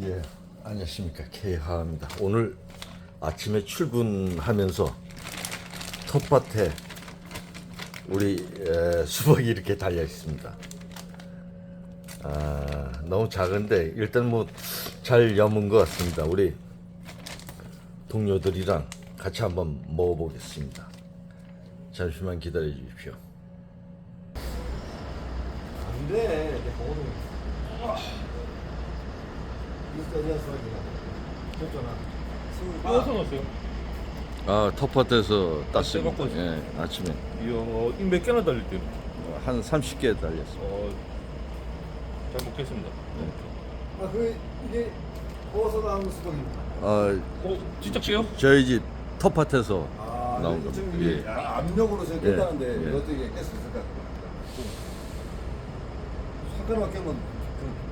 예, 안녕하십니까 K하입니다. 오늘 아침에 출근하면서 텃밭에 우리 에, 수박이 이렇게 달려 있습니다. 아, 너무 작은데 일단 뭐 잘 여문 것 같습니다. 우리 동료들이랑 같이 한번 먹어보겠습니다. 잠시만 기다려 주십시오. 안돼 내 줬잖아 어디서? 아, 텃밭에서 땄습니다. 갖고 예, 아침에 이야, 이몇 개나 달릴 때는? 한 30개 달렸습니다. 어, 잘 먹겠습니다. 아 그 이게 어디서 나온 수박입니까? 어, 어, 진짜 깨요? 저희 집 텃밭에서 아 나온 이거 겁니다. 지금 이게 예. 압력으로 저기 예, 깼다는데 예. 이것도 이게 깰 수 있을까? 숟가락 깨면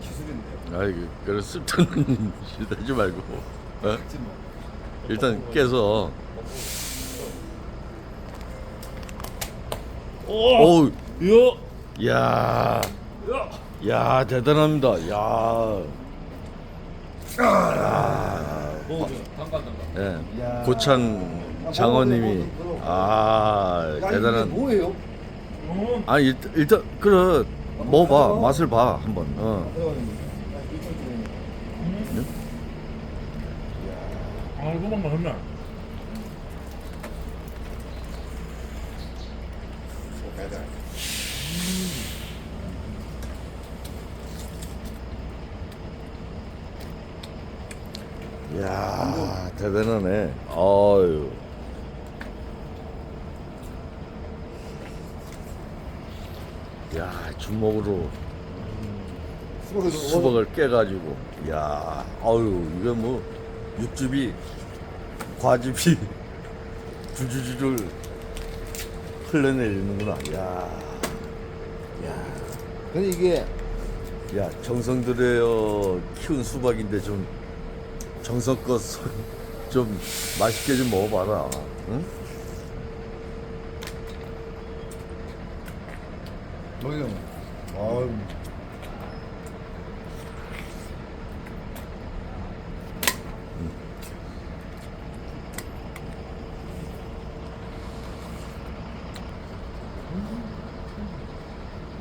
그 기술인데 아이 그런 쓸데없는 짓 하지 말고. 어? 뭐 일단 깨서. 오, 오, 야, 야, 야! 대단합니다. 야, 뭐, 당간 당간. 예, 야. 고창 장어님이. 아 야, 이게 대단한. 뭐예요? 어, 아 일단 일단 그래 먹어봐 맛을 봐 한번. 어. 아, 도망가 했나? 야 대단하네. 아유. 야 주먹으로 수박을 수박을 깨가지고. 야 아유 이거 뭐 육즙이 과즙이 줄줄줄 흘러내리는구나. 야, 근데 이게 야 정성 들여 키운 수박인데 좀 정성껏 좀 맛있게 좀 먹어봐라. 응? 아유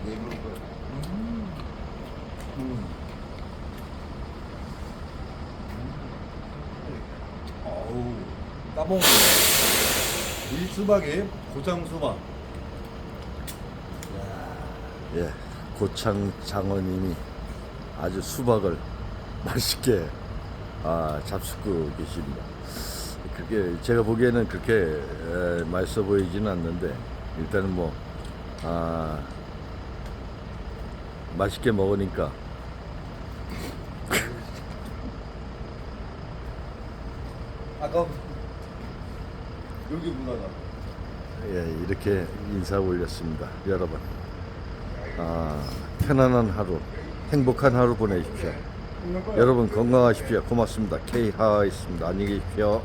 네, 거. 음. 아우 따봉 이 수박이 고장 수박 예 고창 장어님이 아주 수박을 맛있게 아, 잡수고 계십니다. 그게 제가 보기에는 그렇게 에, 맛있어 보이지는 않는데 일단은 뭐 아, 맛있게 먹으니까 아까 여기 문화가 예, 이렇게 인사 올렸습니다. 여러분 아, 편안한 하루 행복한 하루 보내십시오. 여러분 건강하십시오. 고맙습니다. K하였습니다. 안녕히 계십시오.